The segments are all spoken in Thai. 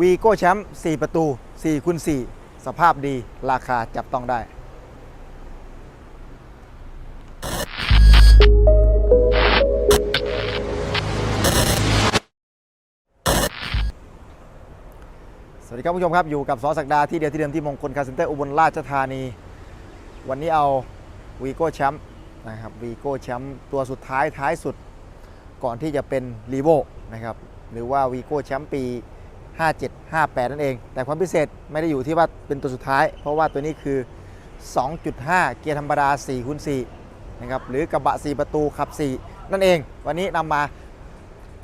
วีโก้แชมป์4ประตู4คูณ4สภาพดีราคาจับต้องได้สวัสดีครับผู้ชมครับ อยู่กับสอศักดาที่เดียวที่เดิมที่มงคลคาร์เซ็นเตอร์อุบลราชธานี วันนี้เอาวีโก้แชมป์นะครับวีโก้แชมป์ตัวสุดท้ายท้ายสุดก่อนที่จะเป็นรีโวนะครับหรือว่าวีโก้แชมป์ปี 57 58 นั่นเอง แต่ความพิเศษไม่ได้อยู่ที่ว่าเป็นตัวสุดท้าย เพราะว่าตัวนี้คือ 2.5 เกียร์ธรรมดา4คูณ4นะครับหรือกระบะ 4 ประตูขับ 4 นั่นเอง วันนี้นำมา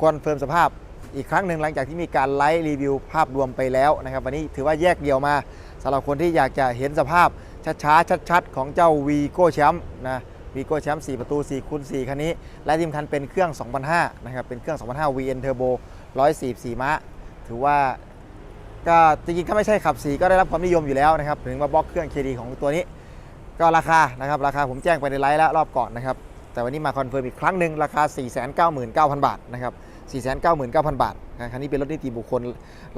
คอนเฟิร์มสภาพอีกครั้งหนึ่งหลังจากที่มีการไลฟ์รีวิวภาพรวมไปแล้วนะครับวันนี้ถือว่าแยกเดี่ยวมาสำหรับคนที่อยากจะเห็นสภาพช้าๆชัดๆ ของเจ้าวีโก้แชมป์นะวีโก้แชมป์4ประตู4คูณ4คันนี้ และที่สำคัญเป็นเครื่อง 2005นะครับเป็นเครื่อง 2005 VN Turbo 144ม้า ถือว่าก็จริงๆถ้าไม่ใช่ขับ4ก็ได้รับความนิยมอยู่แล้วนะครับถึงมาบล็อกเครื่องเคดีของตัวนี้ ก็ราคานะครับราคาผมแจ้งไปในไลฟ์แล้วรอบก่อนนะครับแต่วันนี้มาคอนเฟิร์มอีกครั้งหนึ่งราคา 499,000 บาทนะครับ 499,000 บาทคันนี้เป็นรถนิติบุคคล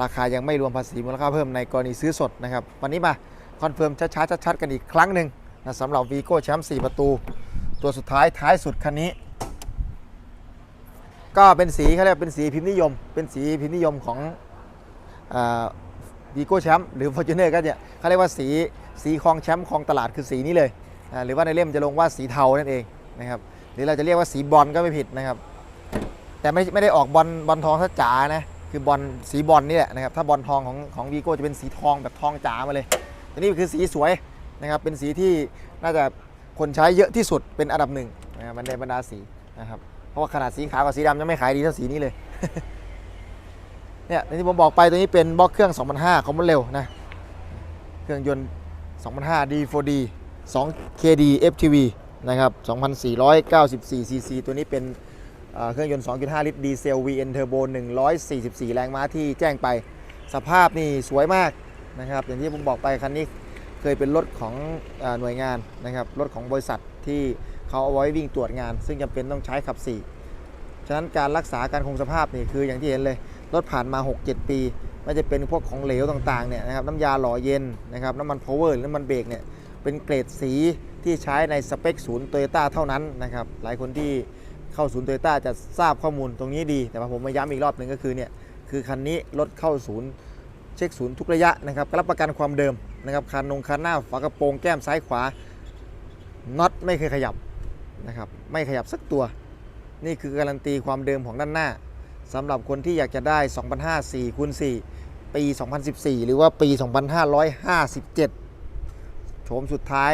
ราคายังไม่รวมภาษีมูลค่าเพิ่มในกรณีซื้อสดนะครับวันนี้มาคอนเฟิร์มช้าๆชัดๆกันอีกครั้งหนึ่งนะสำหรับวีโก้แชมป์4ประตู ตัวสุดท้ายท้ายสุดคันนี้ ก็เป็นสีเขาเรียกเป็นสีพิมพ์นิยม เป็นสีพิมพ์นิยมของ วีโก้แชมป์หรือ f o r t u n e r ก็เนี่ยเขาเรียกว่าสีสีครองแชมป์ครองตลาดคือสีนี้เลย หรือว่าในเล่มจะลงว่าสีเทานั่นเองนะครับหรือเราจะเรียกว่าสีบอลก็ไม่ผิดนะครับ แต่ไม่ไม่ได้ออกบอลบอลทองซะจ๋านะคือบอลสีบอลนี่แหละนะครับถ้าบอลทองของของวีโก้จะเป็นสีทองแบบทองจ๋ามาเลยตัวนี้คือสีสวยนะครับเป็นสีที่น่าจะคนใช้เยอะที่สุดเป็นอันดับหนึ่งนะครับในบรรดาสีนะครับเพราะว่าขนาดสีขาวกับสีดำยังไม่ขายดีเท่าสีนี้เลย เนี่ยอย่างที่ผมบอกไปตัวนี้เป็นบล็อกเครื่อง 2005คอมมอนเร็วนะ เครื่องยนต์ 2005 D4D 2 KD FTV นะครับ 2,494 cc ตัวนี้เป็นเครื่องยนต์ 2.5 ลิตรดีเซล VN Turbo 144 แรงม้าที่แจ้งไป สภาพนี่สวยมากนะครับ อย่างที่ผมบอกไปคันนี้เคยเป็นรถของอหน่วยงานนะครับ รถของบริษัทที่เขาเอาไว้วิ่งตรวจงาน ซึ่งจำเป็นต้องใช้ขับ4ฉะนั้นการรักษาการคงสภาพนี่คืออย่างที่เห็นเลย รถผ่านมา 6-7 ปีไม่จะเป็นพวกของเหลวต่างๆเนี่ยนะครับน้ำยาหล่อเย็นนะครับน้ำมันพาวเวอร์หรือน้ำมันเบรกเนี่ยเป็นเกรดสีที่ใช้ในสเปคศูนย์โตโยต้าเท่านั้นนะครับหลายคนที่เข้าศูนย์โตโยต้าจะทราบข้อมูลตรงนี้ดี แต่ว่าผมมาย้ำอีกรอบหนึ่งก็คือเนี่ยคือคันนี้รถเข้าศูนย์เช็คศูนย์ทุกระยะนะครับรับประกันความเดิมนะครับคันนงคันหน้าฝากระโปรงแก้มซ้ายขวาน็อตไม่เคยขยับนะครับไม่ขยับสักตัว นี่คือการันตีความเดิมของด้านหน้า สำหรับคนที่อยากจะได้2005 4คูณ4ปี 2014 หรือว่าปี 2557 โฉมสุดท้าย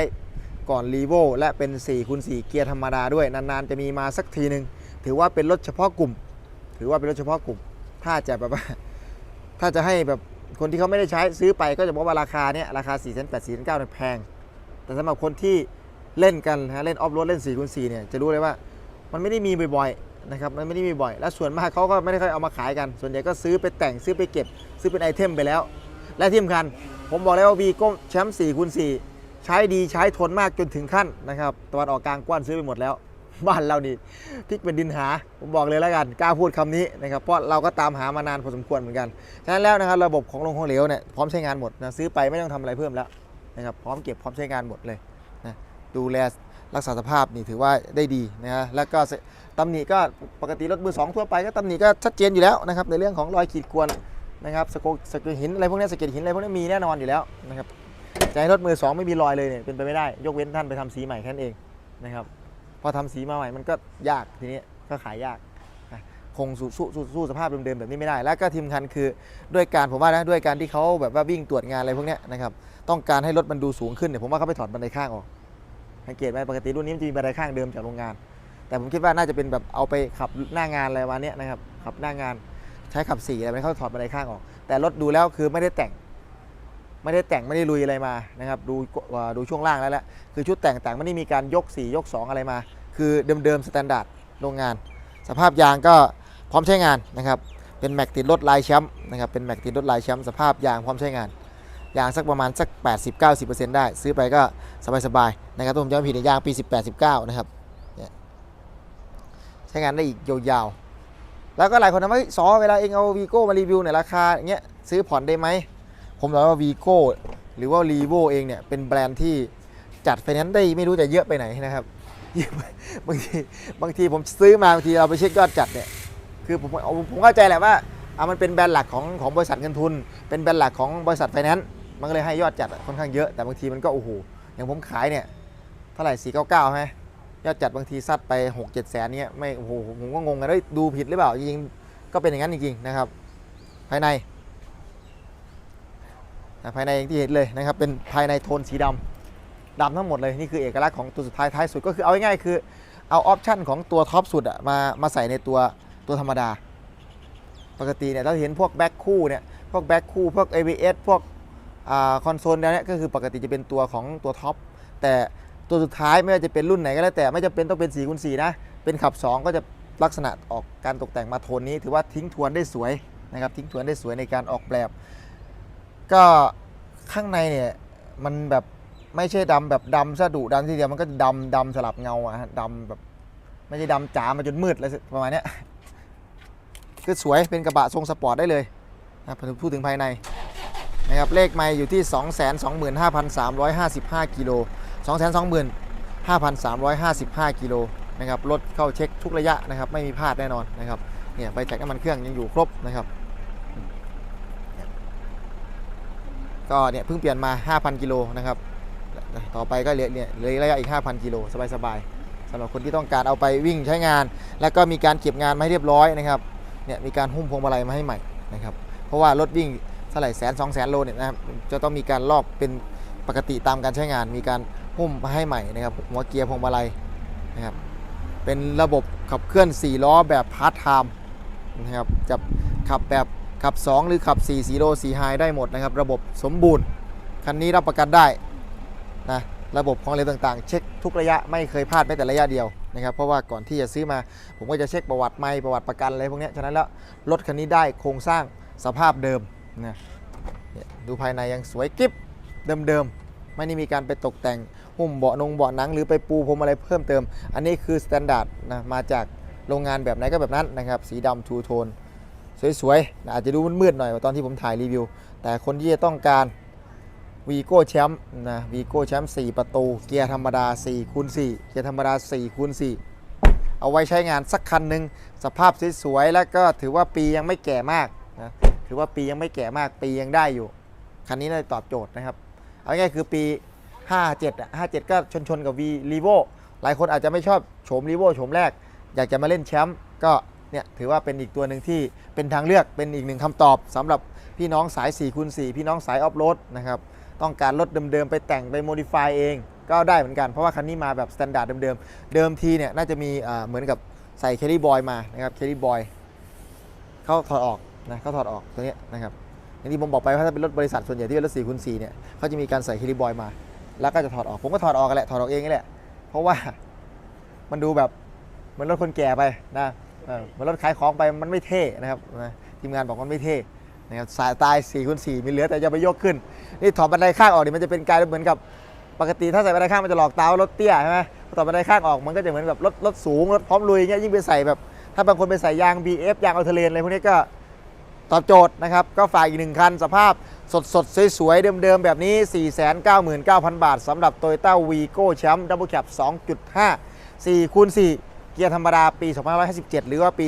ก่อนรีโวและเป็น4คูณ4เกียร์ธรรมดาด้วย นาน ๆ จะมีมาสักทีหนึ่งถือว่าเป็นรถเฉพาะกลุ่ม ถือว่าเป็นรถเฉพาะกลุ่ม ถ้าจะแบบว่า ถ้าจะให้แบบคนที่เขาไม่ได้ใช้ซื้อไปก็จะบอกว่าราคาเนี้ยราคา 4 8 4 9เนี่ยแพง แต่สำหรับคนที่เล่นกันนะเล่นออฟโรดเล่น4คูณ4เนี่ยจะรู้เลยว่า มันไม่ได้มีบ่อยๆ นะครับมันไม่ได้มีบ่อย และส่วนมากเขาก็ไม่ได้ค่อยเอามาขายกัน ส่วนใหญ่ก็ซื้อไปแต่งซื้อไปเก็บ ซื้อเป็นไอเทมไปแล้ว และที่สำคัญผมบอกเลยว่าวีโก้แชมป์4คูณ4ใช้ดีใช้ทนมากจนถึงขั้นนะครับตะวันออกกลางกว้านซื้อไปหมดแล้ว บ้านเรานี่พลิกเป็นดินหา ผมบอกเลยแล้วกันกล้าพูดคำนี้นะครับเพราะเราก็ตามหามานานพอสมควรเหมือนกันฉะนั้นแล้วนะครับระบบของลงของเหลวเนี่ยพร้อมใช้งานหมดนะซื้อไปไม่ต้องทำอะไรเพิ่มแล้วนะครับพร้อมเก็บพร้อมใช้งานหมดเลยนะดูแล รักษาสภาพนี่ถือว่าได้ดีนะฮะแล้วก็ตำหนิก็ปกติรถมือสองทั่วไปก็ตำหนิก็ชัดเจนอยู่แล้วนะครับในเรื่องของรอยขีดข่วนนะครับสะโกสเก็ดหินอะไรพวกนี้สเก็ดหินอะไรพวกนี้มีแน่นอนอยู่แล้วนะครับจะให้รถมือสองไม่มีรอยเลยเนี่ยเป็นไปไม่ได้ ยกเว้นท่านไปทำสีใหม่แค่นั้นเองนะครับพอทำสีมาใหม่มันก็ยากทีนี้ก็ขายยากคงสู้สู้สู้สู้สภาพเดิมๆแบบนี้ไม่ได้ แล้วก็ทีมคันคือด้วยการผมว่านะด้วยการที่เขาแบบว่าวิ่งตรวจงานอะไรพวกนี้นะครับต้องการให้รถมันดูสูงขึ้นเนี่ยผมว่าเขาไปถอดบันไดข้างออก สังเกตไหมปกติรุ่นนี้มันจะมีบันไดข้างเดิมจากโรงงาน แต่ผมคิดว่าน่าจะเป็นแบบเอาไปขับหน้างานอะไรวันนี้นะครับขับหน้างานใช้ขับสี่อะไรไม่เข้าถอดบันไดข้างออก แต่รถดูแล้วคือไม่ได้แต่ง ไม่ได้แต่งไม่ได้ลุยอะไรมานะครับดูดูช่วงล่างแล้วแหละคือชุดแต่งต่างไม่ได้มีการยก 4 ยก 2 อะไรมา คือเดิมๆสแตนดาร์ดโรงงาน สภาพยางก็พร้อมใช้งานนะครับเป็นแม็กติดรถลายแชมป์นะครับเป็นแม็กติดรถลายแชมป์สภาพยางพร้อมใช้งาน ยางสักประมาณสัก 80-90%ได้ ซื้อไปก็สบายๆนะครับผมจำไม่ผิดในยางปี 18-19 นะครับเนี่ยใช้งานได้อีกยาวๆ แล้วก็หลายคนถามว่าซอเวลาเองเอาวีโก้มารีวิวเนี่ยราคาอย่างเงี้ยซื้อผ่อนได้ไหม ผมบอกว่าวีโก้หรือว่ารีโวเองเนี่ยเป็นแบรนด์ที่จัดไฟแนนซ์ได้ไม่รู้จะเยอะไปไหนนะครับบางทีบางทีผมซื้อมาบางทีเราไปเช็คยอดจัดเนี่ยคือผมผมเข้าใจแหละว่าเอามันเป็นแบรนด์หลักของของบริษัทเงินทุน เป็นแบรนด์หลักของบริษัทไฟแนนซ์ มันก็เลยให้ยอดจัดค่อนข้างเยอะแต่บางทีมันก็โอ้โหอย่างผมขายเนี่ยเท่าไหร่สี่เก้าเก้าไหมยอดจัดบางทีซัดไปหกเจ็ดแสนเนี่ยไม่โอ้โหผมก็งงกันเลยดูผิดหรือเปล่าจริงก็เป็นอย่างนั้นจริงๆนะครับ ภายในภายในอย่างที่เห็นเลยนะครับเป็นภายในโทนสีดำดำทั้งหมดเลยนี่คือเอกลักษณ์ของตัวสุดท้ายท้ายสุดก็คือเอาง่ายๆคือเอาออปชั่นของตัวท็อปสุดอะมามาใส่ในตัวตัวธรรมดา ปกติเนี่ยเราเห็นพวกแบ็คคู่เนี่ยพวกแบ็คคู่พวก ABS พวก คอนโซลเนี่ยก็คือปกติจะเป็นตัวของตัวท็อปแต่ตัวสุดท้ายไม่ว่าจะเป็นรุ่นไหนก็แล้วแต่ไม่จำเป็นต้องเป็น4คูณ4นะเป็นขับ 2 ก็จะลักษณะออกการตกแต่งมาโทนนี้ ถือว่าทิ้งทวนได้สวยนะครับทิ้งทวนได้สวยในการออกแบบ ก็ข้างในเนี่ยมันแบบไม่ใช่ดำแบบดำซะดุดำทีเดียวมันก็ดำดำสลับเงาอะฮะดำแบบไม่ใช่ดำจ๋ามาจนมืดอะไรประมาณเนี้ยคือสวยเป็นกระบะทรงสปอร์ตได้เลยนะผมพูดถึงภายใน นะครับเลขไมล์อยู่ที่ 225,355 กิโล 225,355 กิโลนะครับรถเข้าเช็คทุกระยะนะครับไม่มีพลาดแน่นอนนะครับเนี่ยไปแจกน้ำมันเครื่องยังอยู่ครบนะครับก็เนี่ยเพิ่งเปลี่ยนมา 5,000 กิโลนะครับต่อไปก็เหลือเนี่ยเหลือระยะอีก 5,000 กิโลสบายๆสำหรับคนที่ต้องการเอาไปวิ่งใช้งาน แล้วก็มีการเก็บงานมาให้เรียบร้อยนะครับเนี่ยมีการหุ้มพวงมาลัยมาให้ใหม่นะครับเพราะว่ารถวิ่ง เท่าไหร่แสนสองแสนโลเนี่ยนะครับจะต้องมีการลอกเป็นปกติตามการใช้งาน มีการหุ้มมาให้ใหม่นะครับหัวเกียร์พวงมาลัยนะครับเป็นระบบขับเคลื่อน 4 ล้อแบบพาร์ทไทม์นะครับจะขับแบบขับ 2 หรือขับ 4 4โล4ไฮได้หมดนะครับ ระบบสมบูรณ์ คันนี้รับประกันได้นะระบบของอะไรต่างๆ เช็คทุกระยะไม่เคยพลาดแม้แต่ระยะเดียวนะครับ เพราะว่าก่อนที่จะซื้อมา ผมก็จะเช็คประวัติไม่ประวัติประกันอะไรพวกนี้ฉะนั้นแล้วรถคันนี้ได้โครงสร้างสภาพเดิม นะดูภายในยังสวยกิ๊บเดิมๆ ไม่ได้มีการไปตกแต่งหุ้มเบาะนงเบาะหนังหรือไปปูพรมอะไรเพิ่มเติม อันนี้คือสแตนดาร์ดนะมาจากโรงงานแบบไหนก็แบบนั้นนะครับ สีดำทูโทนสวยๆนะอาจจะดูมืดๆหน่อยตอนที่ผมถ่ายรีวิว แต่คนที่จะต้องการวีโก้แชมป์นะวีโก้แชมป์4ประตู เกียร์ธรรมดา4คูณ4เกียร์ธรรมดา4คูณ4เอาไว้ใช้งานสักคันหนึ่งสภาพสวยๆแล้วก็ถือว่าปียังไม่แก่มากนะ ถือว่าปียังไม่แก่มากปียังได้อยู่ คันนี้เลยตอบโจทย์นะครับ เอาง่ายๆคือปี 57อะ57 ก็ชนชนๆกับ V r e v o หลายคนอาจจะไม่ชอบโฉม r e v o โฉมแรก อยากจะมาเล่นแชมป์ก็เนี่ยถือว่าเป็นอีกตัวหนึ่งที่เป็นทางเลือกเป็นอีกหนึ่งคำตอบสำหรับพี่น้องสาย4คูณ4พี่น้องสายออฟโรดนะครับต้องการรถเดิมๆ ไปแต่งไปโมดิฟายเองก็ได้เหมือนกัน เพราะว่าคันนี้มาแบบสแตนดาร์ดเดิมๆ เดิมทีเนี่ยน่าจะมีเหมือนกับใส่เคลลี่บอยมานะครับเคลลี่บอยเขาถอดออก นะเขาถอดออกตัวนี้นะครับอย่างที่ผมบอกไปว่าถ้าเป็นรถบริษัทส่วนใหญ่ที่เป็นรถ4คูณ4เนี่ยเขาจะมีการใส่คลลี่บอยมา แล้วก็จะถอดออกผมก็ถอดออกกันแหละถอดออกเองนี่แหละ เพราะว่ามันดูแบบเหมือนรถคนแก่ไปนะเหมือนรถขายของไปมันไม่เท่นะครับนะทีมงานบอกมันไม่เท่นะครับสายตาย4คูณ4มีเหลือแต่จะไปยกขึ้น นี่ถอดบันไดข้างออกนี่มันจะเป็นกายเหมือนกับปกติถ้าใส่บันไดข้างมันจะหลอกตาว่ารถเตี้ยใช่ไหมถอดบันไดข้างออกมันก็จะเหมือนแบบรถรถสูงรถพร้อมลุยเงี้ยยิ่งไปใส่แบบ ถ้าบางคนไปใส่ยาง BF ยางอัลเทเลนอะไรพวกนี้ก็ ตอบโจทย์นะครับ ก็ฝากอีกหนึ่งคัน สภาพสดสดสวยๆ เดิมๆ แบบนี้ 499,000 บาทสำหรับ Toyota Vigo Champ Double Cab 2.5 4คูณ4เกียร์ธรรมดาปี 2557 หรือว่าปี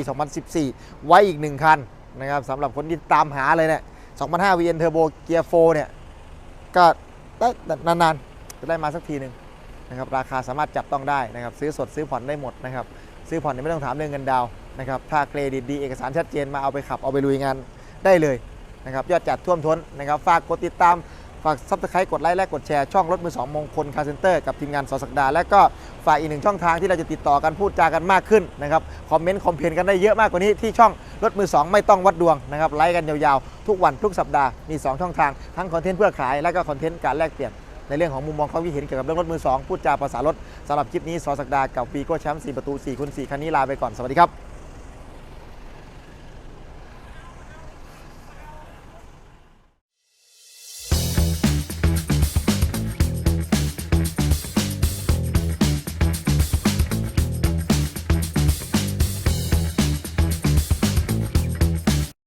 2014 ไว้อีกหนึ่งคันนะครับสำหรับคนที่ตามหาเลยเนี่ย2005 VN Turbo Gear 4เนี่ย ก็ได้นานๆ จะได้มาสักทีหนึ่งนะครับราคาสามารถจับต้องได้นะครับ ซื้อสดซื้อผ่อนได้หมดนะครับ ซื้อผ่อนไม่ต้องถามเรื่องเงินดาว นะครับถ้าเครดิตดีเอกสารชัดเจนมาเอาไปขับเอาไปลุยงานได้เลยนะครับยอดจัดท่วมท้นนะครับฝากกดติดตามฝากซับสไครต์กดไลค์และกดแชร์ช่องรถมือสองมงคลคาร์เซนเตอร์กับทีมงานสอสักดา และก็ฝากอีกหนึ่งช่องทางที่เราจะติดต่อกันพูดจากันมากขึ้นนะครับคอมเมนต์คอมเพลนกันได้เยอะมากกว่านี้ที่ช่องรถมือสองไม่ต้องวัดดวงนะครับไลค์กันยาวๆ ทุกวันทุกสัปดาห์มี 2 ช่องทางทั้งคอนเทนต์เพื่อขายและก็คอนเทนต์การแลกเปลี่ยนในเรื่องของมุมมองความคิดเห็นเกี่ยวกับเรื่องรถมือสองพูดจาภาษารถสำหรับคลิปนี้สอสักดากับปีโก้แชมป์4ประตู4คูณ4คันนี้ลาไปก่อนสวัสดีครับ